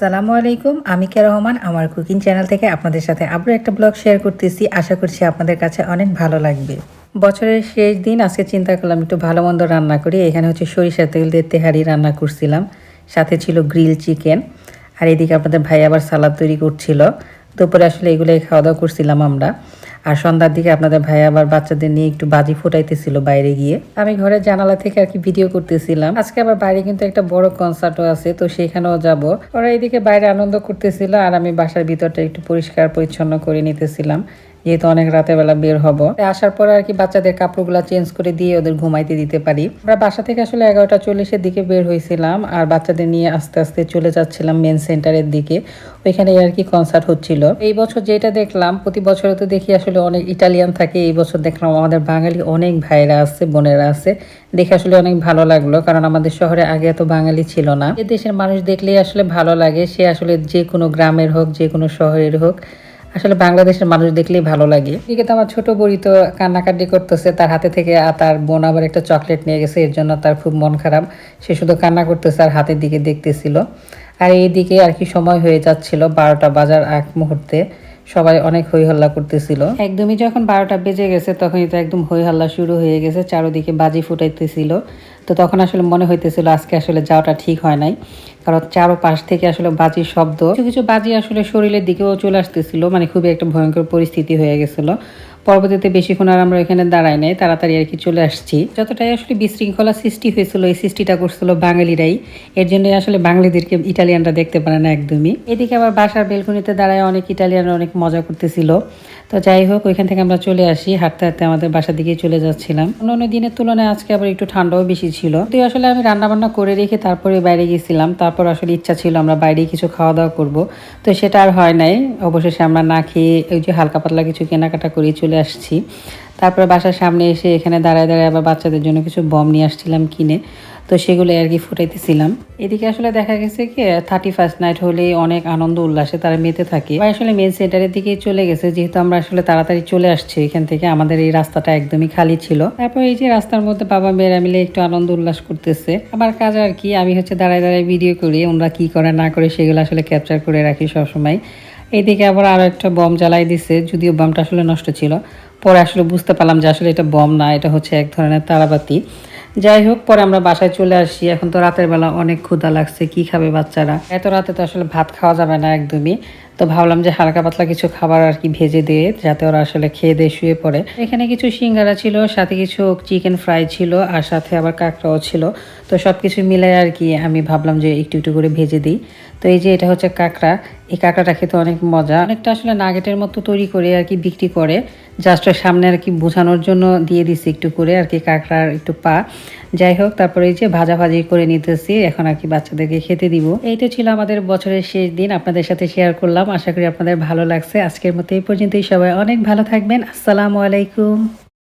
সালামু আলাইকুম, আমি কে রহমান, আমার কুকিং চ্যানেল থেকে আপনাদের সাথে আবারও একটা ব্লগ শেয়ার করতেছি। আশা করছি আপনাদের কাছে অনেক ভালো লাগবে। বছরের শেষ দিন, আজকে চিন্তা করলাম একটু ভালো মন্দ রান্না করি। এখানে হচ্ছে সরিষা তেল দিয়ে তেহারি রান্না করছিলাম। সাথে ছিল গ্রিল চিকেন। আর এদিকে আপনাদের ভাই আবার সালাদ তৈরি করছিল। দুপুরে আসলে এগুলোই খাওয়া দাওয়া করছিলাম আমরা। আর সন্ধ্যার দিকে আপনাদের ভাই আবার বাচ্চাদের নিয়ে একটু বাজি ফোটাইতেছিল বাইরে গিয়ে। আমি ঘরের জানালা থেকে আর কি ভিডিও করতেছিলাম। আজকে আবার বাইরে কিন্তু একটা বড় কনসার্টও আছে, তো সেখানেও যাব। ওরা এদিকে বাইরে আনন্দ করতেছিল আর আমি বাসার ভিতরটা একটু পরিষ্কার পরিচ্ছন্ন করে নিতেছিলাম। যেহেতু অনেক রাতের বেলা বের হব আসার পরে আর কি বাচ্চাদের কাপড়গুলো চেঞ্জ করে দিয়ে ওদের ঘুমাইতে দিতে পারি। আমরা বাসা থেকে আসলে এগারোটা চল্লিশের দিকে বের হয়েছিলাম আর বাচ্চাদের নিয়ে আস্তে আস্তে চলে যাচ্ছিলাম মেন সেন্টারের দিকে। ওইখানে আর কি কনসার্ট হচ্ছিল। এই বছর যেটা দেখলাম, প্রতি বছরে তো দেখি আসলে অনেক ইটালিয়ান থাকে, এই বছর দেখলাম আমাদের বাঙালি অনেক ভাইরা আছে, বোনেরা আছে। দেখে আসলে অনেক ভালো লাগল, কারণ আমাদের শহরে আগে এত বাঙালি ছিল না। এ দেশের মানুষ দেখলেই আসলে ভালো লাগে, সে আসলে যে কোনো গ্রামের হোক, যে কোনো শহরের হোক। আসলে বাংলাদেশের মানুষ দেখলেই ভালো লাগে। এদিকে তো আমার ছোট বড়ি তো কান্নাকাটি করতেছে, তার হাতে থেকে আর তার বোন আবার একটা চকলেট নিয়ে গেছে, এর জন্য তার খুব মন খারাপ। সে শুধু কান্না করতেছে আর হাতের দিকে দেখতেছিল। আর এইদিকে আর কি সময় হয়ে যাচ্ছিল বারোটা বাজার এক মুহূর্তে। সবাই অনেক হই হল্লা করতেছিল। একদমই যখন বারোটা বেজে গেছে, তখনই তো একদম হই হল্লা শুরু হয়ে গেছে, চারোদিকে বাজি ফুটাইতেছিল। তো তখন আসলে মনে হইতেছিল আজকে আসলে যাওয়াটা ঠিক হয় নাই, কারণ চারোপাশ থেকে আসলে বাজির শব্দ, কিছু কিছু বাজি আসলে শরীরের দিকেও চলে আসতেছিল মানে খুবই একটা ভয়ঙ্কর পরিস্থিতি হয়ে গেছিল। পরবর্তীতে বেশিক্ষণ আর আমরা এখানে দাঁড়াই নাই, তাড়াতাড়ি আর কি চলে আসছি। যতটাই আসলে বিশৃঙ্খলা সৃষ্টি হয়েছিল, এই সৃষ্টিটা করছিল বাঙালিরাই, এর জন্য আসলে বাঙালিদেরকে ইটালিয়ানরা দেখতে পারে না একদমই। এদিকে আবার বাসার বেলকুনিতে দাঁড়ায় অনেক ইটালিয়ানরা অনেক মজা করতেছিল। তো যাই হোক, ওইখান থেকে আমরা চলে আসি, হাঁটতে হাঁটতে আমাদের বাসার দিকে চলে যাচ্ছিলাম। অন্যান্য দিনের তুলনায় আজকে আবার একটু ঠান্ডাও বেশি ছিল। তো আসলে আমি রান্নাবান্না করে রেখে তারপরে বাইরে গেছিলাম, তারপর আসলে ইচ্ছা ছিল আমরা বাইরে কিছু খাওয়া দাওয়া করব। তো সেটা আর হয় নাই। অবশেষে আমরা না খেয়ে ওই যে হালকা পাতলা কিছু কেনাকাটা করে, চলে আসছি। তারপরে বাসার সামনে এসে এখানে দাঁড়ায় দাঁড়ায় আবার বাচ্চাদের জন্য কিছু বম নিয়ে আসছিলাম কিনে। তো সেগুলো আর কি ফুটাইতেছিলাম। এদিকে আসলে দেখা গেছে কি থার্টি ফার্স্ট নাইট হলে অনেক আনন্দ উল্লাসে তারা মেতে থাকে। আসলে মেন সেন্টারের দিকে চলে গেছে, যেহেতু আমরা আসলে তাড়াতাড়ি চলে আসছি, এখান থেকে আমাদের এই রাস্তাটা একদমই খালি ছিল। তারপর এই যে রাস্তার মধ্যে বাবা মেয়েরা মিলে একটু আনন্দ উল্লাস করতেছে। আমার কাজ আর কি, আমি হচ্ছে দাঁড়ায় দাঁড়ায় ভিডিও করি, ওনারা কি করে না করে সেগুলো আসলে ক্যাপচার করে রাখি সবসময়। এইদিকে আবার আরও একটা বম জ্বালাই দিছে, যদিও বমটা আসলে নষ্ট ছিল। পরে আসলে বুঝতে পারলাম যে আসলে এটা বম না, এটা হচ্ছে এক ধরনের তারাবাতি। যাই হোক, পরে আমরা বাসায় চলে আসি। এখন তো রাতের বেলা অনেক ক্ষুধা লাগছে, কি খাবে বাচ্চারা? এত রাতে তো আসলে ভাত খাওয়া যাবে না একদমই। তো ভাবলাম যে হালকা পাতলা কিছু খাবার আর কি ভেজে দিয়ে, যাতে ওরা আসলে খেয়ে দিয়ে শুয়ে পড়ে। এখানে কিছু সিঙ্গারা ছিল, সাথে কিছু চিকেন ফ্রাই ছিল, আর সাথে আবার কাঁকড়াও ছিল। তো সব কিছু মিলাই আর কি আমি ভাবলাম যে একটু একটু করে ভেজে দিই। তো এই যে এটা হচ্ছে কাঁকড়া, এই কাঁকড়াটা খেতে অনেক মজা। অনেকটা আসলে নাগেটের মতো তৈরি করে আর কি বিক্রি করে। জাস্ট সামনে আর কি বোঝানোর জন্য দিয়ে দিছি একটু করে আর কি কাঁকড়ার একটু পা। যাই হোক, তারপরে এই যে ভাজা ভাজি করে নিতেছি, এখন আর কি বাচ্চাদেরকে খেতে দিব। এইটা ছিল আমাদের বছরের শেষ দিন, আপনাদের সাথে শেয়ার করলাম। আশা করি আপনাদের ভালো লাগছে। আজকের মতো এই পর্যন্তই। সবাই অনেক ভালো থাকবেন। আসসালামু আলাইকুম।